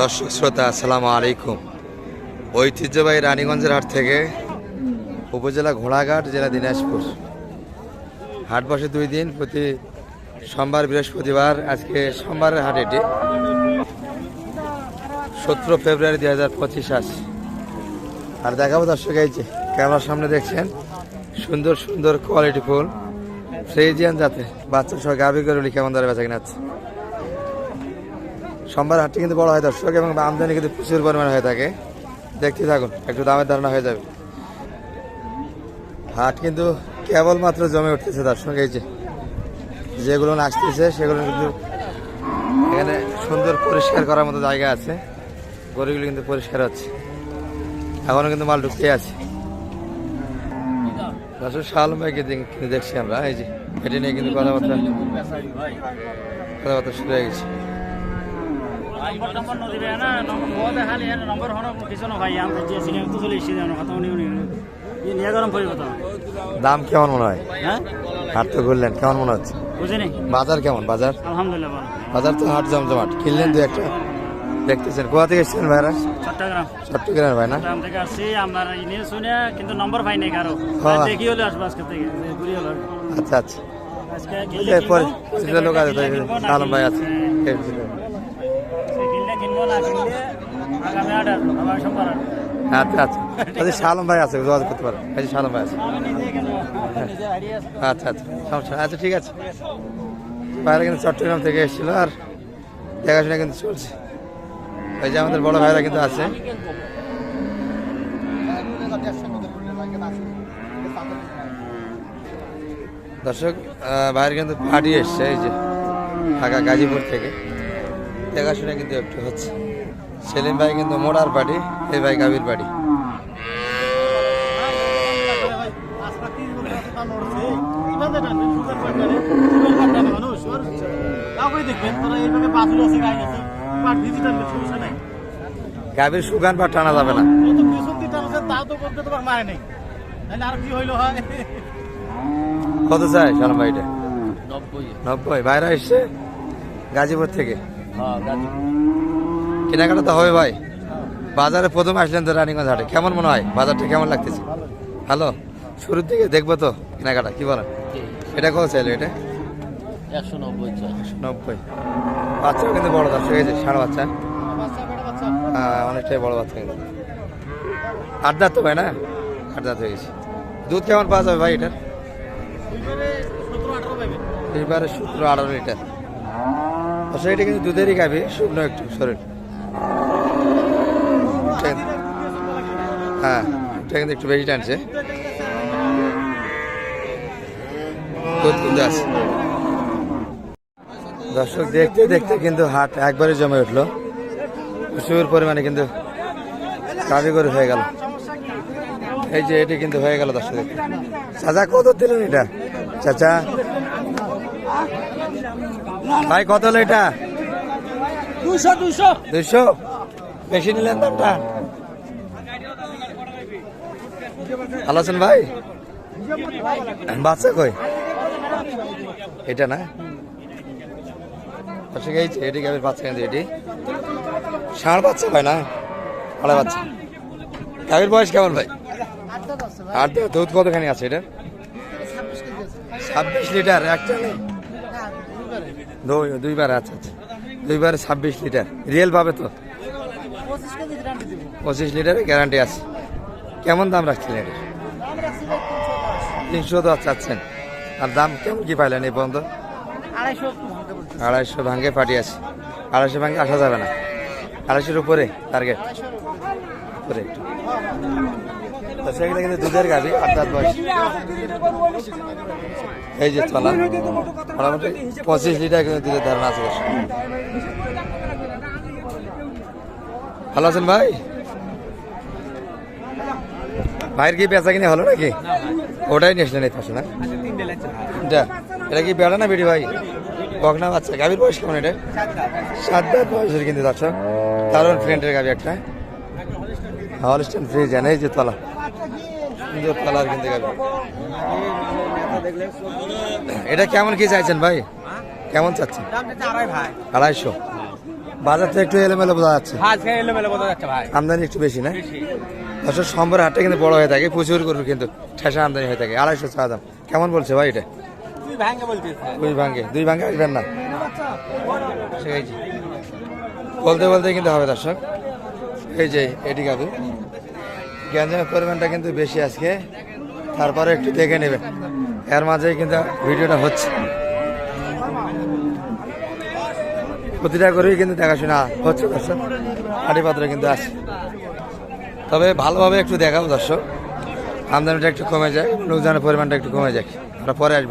দর্শক শ্রোতা, আসসালামু আলাইকুম। ঐতিহ্যবাহী রানীগঞ্জের হাট থেকে উপজেলা ঘোড়াঘাট, জেলা দিনাজপুর। হাট বসে দুই দিন, প্রতি সোমবার, বৃহস্পতিবার, আজকে সোমবারের হাট এটি। সতেরো ফেব্রুয়ারি দুই হাজার পঁচিশ আস আর দেখাবো দর্শক, এই যে ক্যামেরার সামনে দেখছেন, সুন্দর সুন্দর কোয়ালিটি ফুল। ফ্রেজিয়ান যাতে বাচ্চা সহ গাভি গরুলি কেমন দরে বেচা কিনা সোমবার হাটটি কিন্তু বড় হয় দর্শক, এবং আমদানি কিন্তু প্রচুর পরিমাণে হয়ে থাকে। দেখতে থাকুন, একটু দামের ধারণা হয়ে যাবে। হাট কিন্তু কেবলমাত্র জমে উঠতেছে দর্শক, এই যে যেগুলো আসতেছে সেগুলো কিন্তু এখানে সুন্দর পরিষ্কার করার মতো জায়গা আছে। গরুগুলো কিন্তু পরিষ্কার হচ্ছে। এখনও কিন্তু মাল ঢুকতে আছে। দর্শক শাল ভাইকে দেখ- দেখছি আমরা, এই যে, এটি নিয়ে কিন্তু কথাবার্তা কথাবার্তা শুরু হয়ে গেছে। নম্বর নম্বর নদিবে না নম্বর খালি নম্বর হনো কিছু না ভাই আমরা যে সিনে তো চলে এসে জানো কথা উনি উনি নিয়ে গরম পড়ি কথা দাম কেমন মনে হয়? হ্যাঁ হাট তো ঘুরলেন কেমন মনে হচ্ছে বুঝিনি বাজার কেমন বাজার আলহামদুলিল্লাহ ভালো। বাজার তো হাট জমজমাট কিনলেন দু একটা? দেখতেছেন কোথা থেকে এসেছেন ভাইরা? চট্টগ্রাম। চট্টগ্রামের ভাই না? চট্টগ্রাম থেকে আসছি আমার ইনি শুনে কিন্তু নম্বর পাই নাই কারও। হ্যাঁ। দেখি হলে আসব আজকে থেকে ঘুরি হলো। আচ্ছা আচ্ছা। আজকে লোক আছে আলম ভাই আছে। আচ্ছা আচ্ছা। আচ্ছা শালম ভাই আছে, যোগাযোগ করতে পারেন। এই শালম ভাই আছে। আচ্ছা আচ্ছা সমস্যা আচ্ছা ঠিক আছে। বাইরে কিন্তু চট্টগ্রাম থেকে এসেছিল আর দেখাশোনা কিন্তু চলছে। ওই যে আমাদের বড় ভাইরা কিন্তু আছে। দর্শক বাইরে কিন্তু পার্টি এসছে, এই যে ঢাকা গাজীপুর থেকে। দেখাশোনা কিন্তু একটু হচ্ছে। সেলিম ভাই কিন্তু মোড়ার পার্টি এই ভাই গাভীর পার্টি গাভীর সুগান বা টানা যাবে না। কত চাই সালাম ভাই এটা নব্বই। বাইরে এসছে গাজীপুর থেকে? কেনাকাটা তো হবে ভাই। বাজারে প্রথম আসলেন তো রানীগঞ্জ হাটে। কেমন মনে হয়? বাজারটা কেমন লাগতেছে? ভালো। শুরুর দিকে দেখব তো কেনাকাটা কি বলেন? এটা কত চাইলো এটা? একশো নব্বই একশো নব্বই। বাচ্চাও কিন্তু বড় দর্শক হয়েছে ষাঁড় বাচ্চা। হ্যাঁ অনেকটাই বড় বাচ্চা কিন্তু। আট দাঁত তো ভাই না? আট দাঁত হয়ে গেছে। দুধ কেমন পাওয়া যাবে ভাই এটার? এবারে সতেরো আঠারো লিটার। অবশ্য এটা কিন্তু দুধেরই খাবি শুকনো একটু শরীর হ্যাঁ এটা কিন্তু একটু বেশি টানছে। দর্শক, দেখতে দেখতে কিন্তু হাট একবারে জমে উঠল। প্রচুর পরিমাণে কিন্তু কারিগরি হয়ে গেল। এই যে, এটি কিন্তু হয়ে গেল দর্শক। চাচা, কত দিলেন এটা? চাচা ভাই কত হলো এটা? দুশো দুশো। দুইশো বেশি নিলেন দামটা ভালো আছেন ভাই? বাচ্চা কই? এটা না? এটি গাভীর বাচ্চা কিন্তু এটি? ষাঁড় বাচ্চা ভাই না? আড়াই বাচ্চা। গাভীর বয়স কেমন ভাই? দাঁত, দুধ কতখানি আছে এটা ছাব্বিশ লিটার একটা দুইবার আচ্ছা আচ্ছা দুইবারে ছাব্বিশ লিটার। রিয়েল পাবে তো? পঁচিশ লিটারের গ্যারান্টি আছে। কেমন দাম রাখছিলেন এটার তিনশো দশ চাচ্ছেন। আর দাম কেমন কি পাইলেন এই পর্যন্ত? আড়াইশো আড়াইশো ভাঙ্গে পাটি আছে আড়াইশো ভাঙ্গে আসা যাবে না। আড়াইশোর উপরে টার্গেট উপরে একটু। তো কিন্তু দুধের গাভি আট বয়স। এই যে চলা মোটামুটি পঁচিশ লিটার কিন্তু দুধের ধারণা আছে। ভালো আছেন ভাই? ভাইয়ের কি বেচা কিনে হলো নাকি? ওটাই নিয়েছিলেন এই পাশে, না? এটা এটা কি বেড়া না বেটি ভাই? বকনা বাচ্চা, গাভীর বয়স কেমন এটা? সাত দাঁত বয়সের কিন্তু দর্শক দারুণ ফ্রেন্ডের গাভি একটা। হলস্টেন ফ্রিজ জানে যে তলা। সুন্দর তলার কিন্তু গাভি এটা কেমন কি চাইছেন ভাই? কেমন চাচ্ছেন? আড়াইশো। বাজারটা একটু এলোমেলো বোঝা যাচ্ছে। ভাই। আমদানি একটু বেশি না? দর্শক সম্বর হাটটা কিন্তু বড় হয়ে থাকে প্রচুর গরু কিন্তু ঠেসা আমদানি হয়ে থাকে। আড়াইশো চা দাম। কেমন বলছে ভাই এটা? দুই ভাঙ্গে দুই ভাঙ্গে আসবেন না? বলতে বলতে কিন্তু হবে দর্শক। এই যে এটি গাবি গ্যাঞ্জামের পরিমাণটা কিন্তু বেশি আজকে। তারপরে একটু দেখে নেবেন। এর মাঝেই কিন্তু ভিডিওটা হচ্ছে। প্রতিটা করেই কিন্তু দেখাশোনা হচ্ছে, দর্শক। হাটিপাত্র কিন্তু আছে। তবে ভালোভাবে একটু দেখাবো, দর্শক। আমদানিটা একটু কমে যায়, লোকজনের পরিমাণটা একটু কমে যায় আমরা পরে আসব।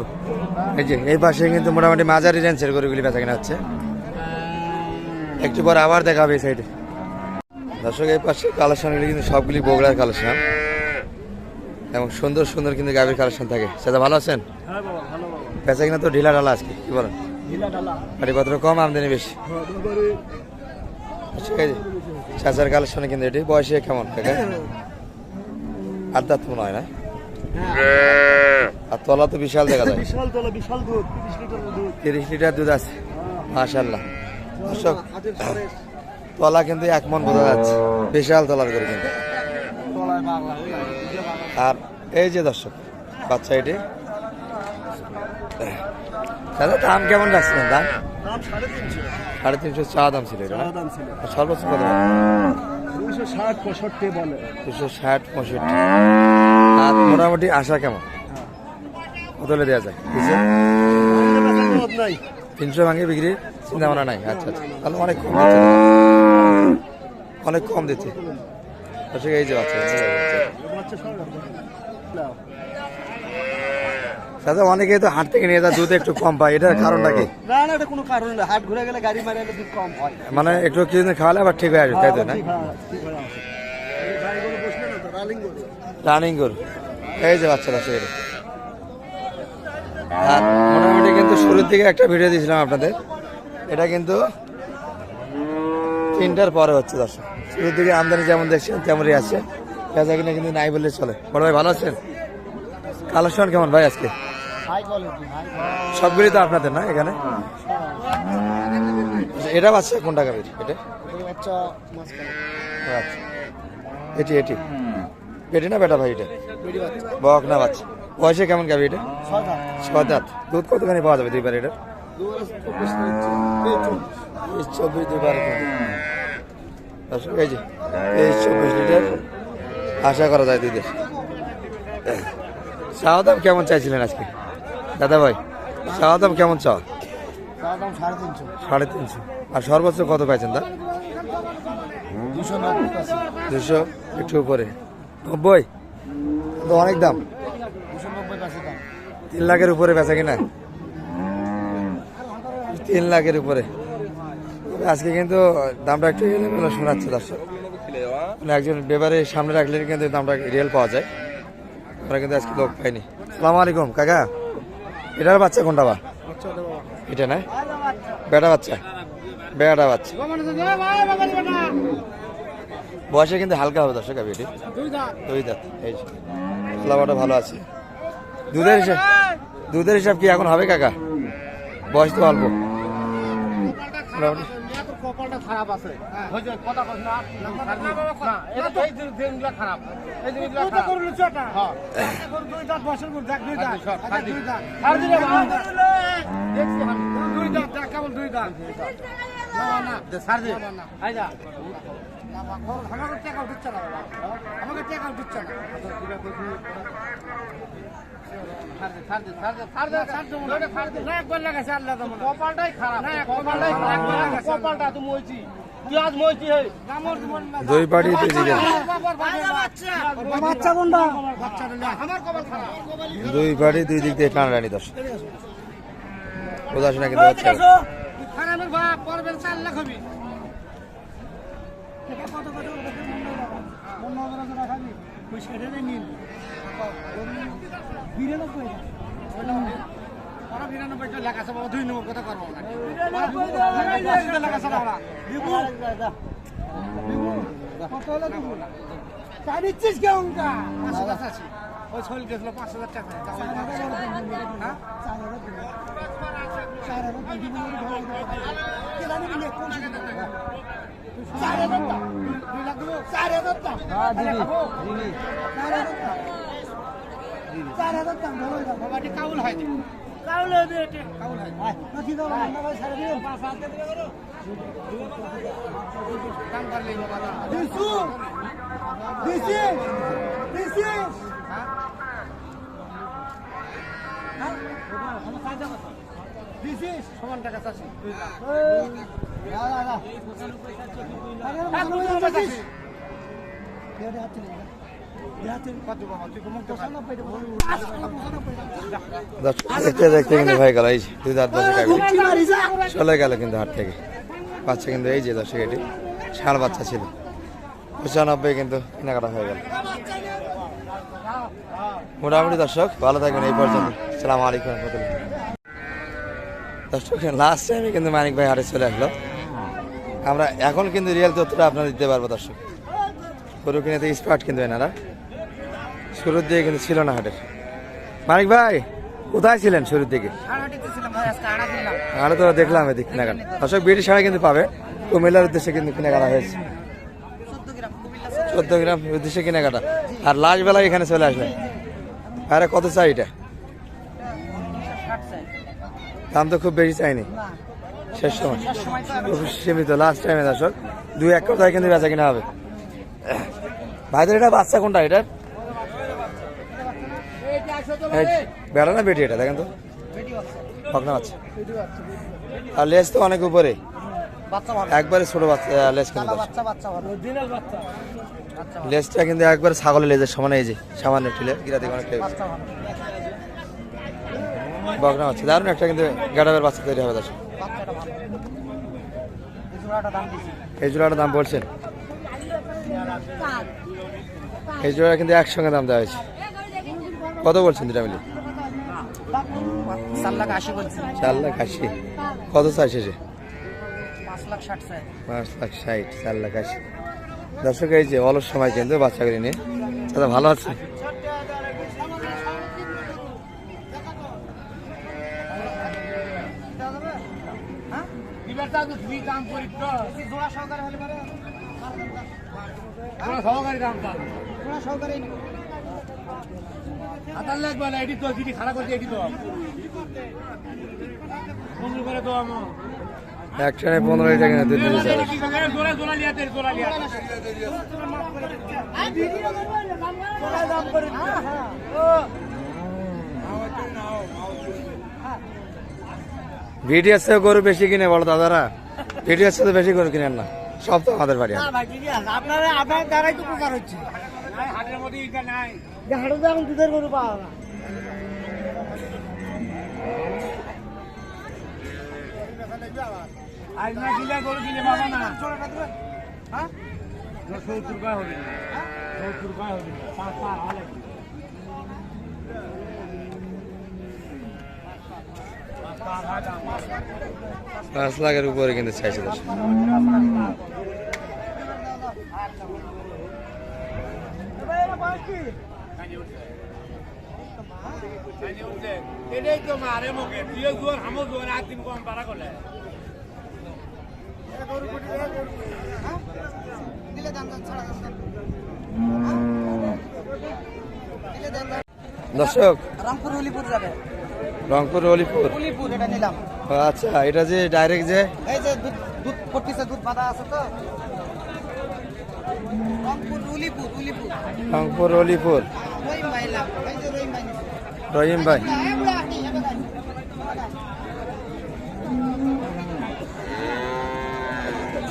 এই যে, এই পাশে কিন্তু মোটামুটি মাঝারি রেঞ্জের গরুগুলি বেচা কেনা হচ্ছে। একটু পর আবার দেখাবে এই সাইডে দর্শক এই পাশে কালেকশনগুলি কিন্তু সবগুলি বগুড়ার কালেকশন। এবং সুন্দর সুন্দর কিন্তু গাভীর কালেকশন থাকে। সেটা ভালো আছেন? হ্যাঁ বাবা বেচা কিনা তো ঢিলা ঢালা আজকে কি বলেন? ঢিলা কম আমদানি বেশি? ঠিক আছে চাচার কালেকশনে কিন্তু এটি বয়সে কেমন? কাকা? আট দাঁত মনে হয় না? আর তলা তো বিশাল দেখা যায়। বিশাল তলা বিশাল তিরিশ লিটার দুধ। তিরিশ লিটার দুধ আছে। মাশাল্লাহ দর্শক তলা কিন্তু এক মন বোঝা যাচ্ছে। বিশাল তলার করে কিন্তু। আর এই যে দর্শক বাচ্চা এটি। দাদা দাম কেমন রাখছিলেন দাম? সাড়ে তিনশো চা দাম ছিল সর্বোচ্চ কত? দুইশো ষাট পঁয়ষট্টি বলে। দুশো ষাট পঁয়ষট্টি। আর মোটামুটি আশা কেমন? বদলে দেওয়া যায়? তিনশো? তিনশো ভাঙে বিক্রি? চিন্তা ভাবনা নাই। আচ্ছা আচ্ছা। তাহলে অনেক কম অনেক কম দিচ্ছে। আচ্ছা এই যে বাচ্চা দাদা অনেকেই তো হাট থেকে নিয়ে যায় দুধ একটু কম পায় এটার কারণটা কি? না না এটা কোনো কারণ না। হাট ঘুরে গেলে গাড়ি মারে দুধ কম হয়। মানে একটু কিছুদিন খাওয়ালে আবার ঠিক হয়ে আসবে তাই তো না? হয়, হয় রানিং গরু। এই যে বাচ্চারা সেটা আর মোটামুটি কিন্তু শুরুর দিকে একটা ভিডিও দিয়েছিলাম আপনাদের। এটা কিন্তু তিনটার পরে হচ্ছে দর্শক। শুরুর দিকে আমদানি যেমন দেখছেন তেমনই আছে। পেঁচা কিনা কিন্তু নাই বললে চলে। বড় ভাই ভালো আছেন? কালেকশন কেমন ভাই আজকে? সবগুলি তো আপনাদের না এখানে? এটা বাচ্চা কোয়ালিটি বাচ্চা মাঝখানে আচ্ছা। এটি এটি। এটি না বেটা ভাই এটা? বক না বাচ্চা। বয়সে কেমন গাবি এটা? ছয় দাঁত। দুধ কতখানি পাওয়া যাবে দুইবার এটা চব্বিশ দুইবার দর্শক এই চব্বিশ লিটার। আশা করা যায় দুধের চাওয়া দাম কেমন চাইছিলেন আজকে? দাদা ভাই, চাওয়া দাম কেমন চাও? সাড়ে তিনশো। আর সর্বোচ্চ কত পাইছেন, দা? দুশো একটু উপরে। নব্বই? অনেক দাম। তিন লাখের উপরে বেচা কিনা? তিন লাখের উপরে। আজকে কিন্তু দামটা একটু এলোমেলো শোনাচ্ছে দর্শক। মানে একজন বেবারে সামনে রাখলে কিন্তু দামটা রিয়েল পাওয়া যায়। আমরা কিন্তু আজকে লোক পাইনি। সালাম আলাইকুম, কাকা। এটার বাচ্চা কোনটা বা? এটা না? বেটা বাচ্চা? বেটা বাচ্চা। বয়সে কিন্তু হালকা হবে দর্শক আমি এটি। দুই দাঁত। এই ফলাফলটা ভালো আছে। দুধের হিসাব দুধের হিসাব কি এখন হবে, কাকা? বয়স তো অল্প। মোটামুটি। খারাপ আছে কথা কস না এটা এই দিনগুলো খারাপ এই দিনগুলো খারাপ করলু চটা হ্যাঁ দুই দাঁত বছর করে দেখ দুই দাঁত দুই দাঁত আর দিলে দেখছি আমি দুই দাঁত দেখ কেবল দুই দাঁত না না সার দে আই যা আমাকে টাকা দিচ্ছে না বাবা। আমাকে টাকা দিচ্ছে না দুই পার্টি দুই খারাপ দুই দিক দিয়ে টানাটানি দর্শক বোঝাশোনা কিন্তু হচ্ছে খারাপের বাপ পরবের চার লাখ হবি ওই ছল গেছিল পাঁচ হাজার টাকা। চার হাজার চার হাজার চার হাজার দাম বাবা এটি কাউল হয় কাউল হয় এটি কাউল হয় না কি দাম না ভাই সাড়ে দিন পাঁচ হাজার টাকা করো দাম করলে বাবা দিছু দিছি দিছি দিছিস সমান টাকা চাষি দর্শক দেখতে দেখতে কিন্তু হয়ে গেল, এই যে দুই দাঁত চলে গেল কিন্তু হাট থেকে। বাচ্চা কিন্তু এই যে দশক এটি। ষাঁড় বাচ্চা ছিল। পঁচানব্বই কিন্তু কেনাকাটা হয়ে গেল। মোটামুটি দর্শক, ভালো থাকবেন এই পর্যন্ত। সালাম আলাইকুম রহমতুল্লাহ। দর্শক লাস্ট টাইমে কিন্তু মানিক ভাই হাটে চলে আসলো। আমরা এখন কিন্তু রিয়েল তথ্যটা আপনারা দিতে পারব দর্শক। গরু কিনে স্পার্ট কিন্তু এনারা। শুরুর দিকে কিন্তু ছিল না হাটের। মানিক ভাই, কোথায় ছিলেন শুরুর দিকে? আরও তো দেখলাম এদিক কেনাকাটা। দর্শক, বিড়ি সাড়ে কিন্তু পাবে। কুমিল্লার উদ্দেশ্যে কিন্তু কেনাকাটা হয়েছে। চোদ্দ গ্রাম উদ্দেশ্যে কেনাকাটা। আর লাস্ট বেলায় এখানে চলে আসবেন আরে, কত চাই এটা? দাম তো খুব বেশি চাইনি। শেষ সময়। সীমিত লাস্ট টাইমে দর্শক। দুই এক কথায় কিন্তু বেচা কিনা হবে। ভাইদের এটা বাচ্চা কোনটা? এটার? বেড়া না বেটি এটা দেখেন তো। ভগ্না বাচ্চা আর লেজ তো অনেক উপরে। একবারে ছোট বাচ্চা লেজ কিন্তু লেজটা কিন্তু একবারে ছাগলের লেজের সমান এই যে সামান্য একটু লেজ গিরা থেকে অনেকটা বকনা বাচ্চা দারুণ একটা কিন্তু গাডাবের বাচ্চা তৈরি হবে বাচ্চাটা এই জোড়াটা দাম দিছি এই জোড়াটার দাম বলছেন? এই জোড়া কিন্তু একসঙ্গে দাম দেওয়া হয়েছে। কত বলছেন দুটা মিলে চার লাখ আশি বলছি। চার লাখ আশি। কত চাই শেষে? পাঁচ লাখ ষাট চার লাখ আশি। দর্শক এই যে অলস সময় কিন্তু বাচ্চাগুলি নিয়ে। দাদা ভালো আছে? সহকারে হলে পারে। সহকারী দাম সহকারী হাতার লাগবে না এটি তো যদি করছে এটি তো। বন্ধু করে তো আমার এক ট্রেনে পনেরো লিটার কিনে দুধ দিতে চাই ভিডিওর চেয়ে গরু বেশি কিনে বলো দাদারা। ভিডিওর চেয়ে তো বেশি গরু কিনেন না। সব তো আমাদের বাড়ি আপনারা আপনার দ্বারাই তো প্রকার হচ্ছে। হাটের মধ্যে নাই। হাটে তো এখন দুধের গরু পাওয়া না আজ না কিনা গরু কিনে পাবো না হ্যাঁ সত্তর কয় হবে সত্তর কয় হবে পাঁচ পার হলে পাঁচ লাখের উপরে কিন্তু চাইছে দর্শক এটাই তো মারে মুখে তুইও জোর হামো জোর আর দিন কম পারা করলে দিলে দাম দাম ছাড়া দিলে দাম দাম দর্শক রামপুর উলিপুর যাবে। রংপুর এটা নিলাম। আচ্ছা এটা যে ডাইরেক্ট যে এই যে দুধ দুধ পড়তেছে দুধ বাঁধা আছে তো। রংপুর উলিপুর উলিপুর রংপুর অলিপুর রহিম ভাই।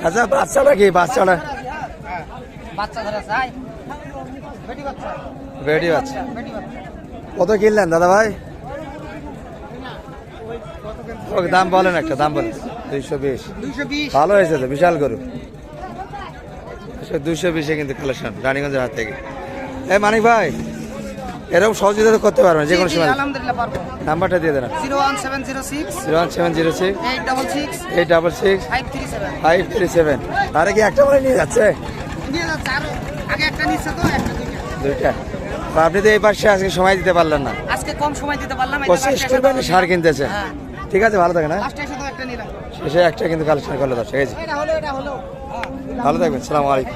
আচ্ছা বাচ্চা বেটি বাচ্চা বাচ্চা বেটি বাচ্চা। কত কিনলেন, দাদা ভাই? দাম বলেন একটা, দাম বলেন। দুইশো বিশ। ভালো হয়েছে তো, বিশাল গরু। দুইশো বিশে কিন্তু কালেকশন, রানীগঞ্জের হাত থেকে। এই মানিক ভাই। এরকম সহযোগিতা করতে পারবেন যে কোনো সময়। নাম্বারটা দিয়ে দেন। Zero one seven zero six. Zero one seven zero six. Eight double six. Eight double six. Five three seven. Five three seven. আরে কি একটা করে নিয়ে যাচ্ছে? নিয়ে যাচ্ছে আরও আগে একটা নিচ্ছে তো একটা দুইটা। আপনি তো এই পাশে আজকে সময় দিতে পারলেন না। আজকে কম সময় দিতে পারলাম পঁচিশ করবেন সার কিনতেছে। হ্যাঁ। ঠিক আছে ভালো থাকে না লাস্টে এসে তো একটা শেষে একটা কিন্তু কালেকশন করল দর্শক এই যে। এটা হলো এটা হলো। ভালো থাকবেন সালাম আলাইকুম।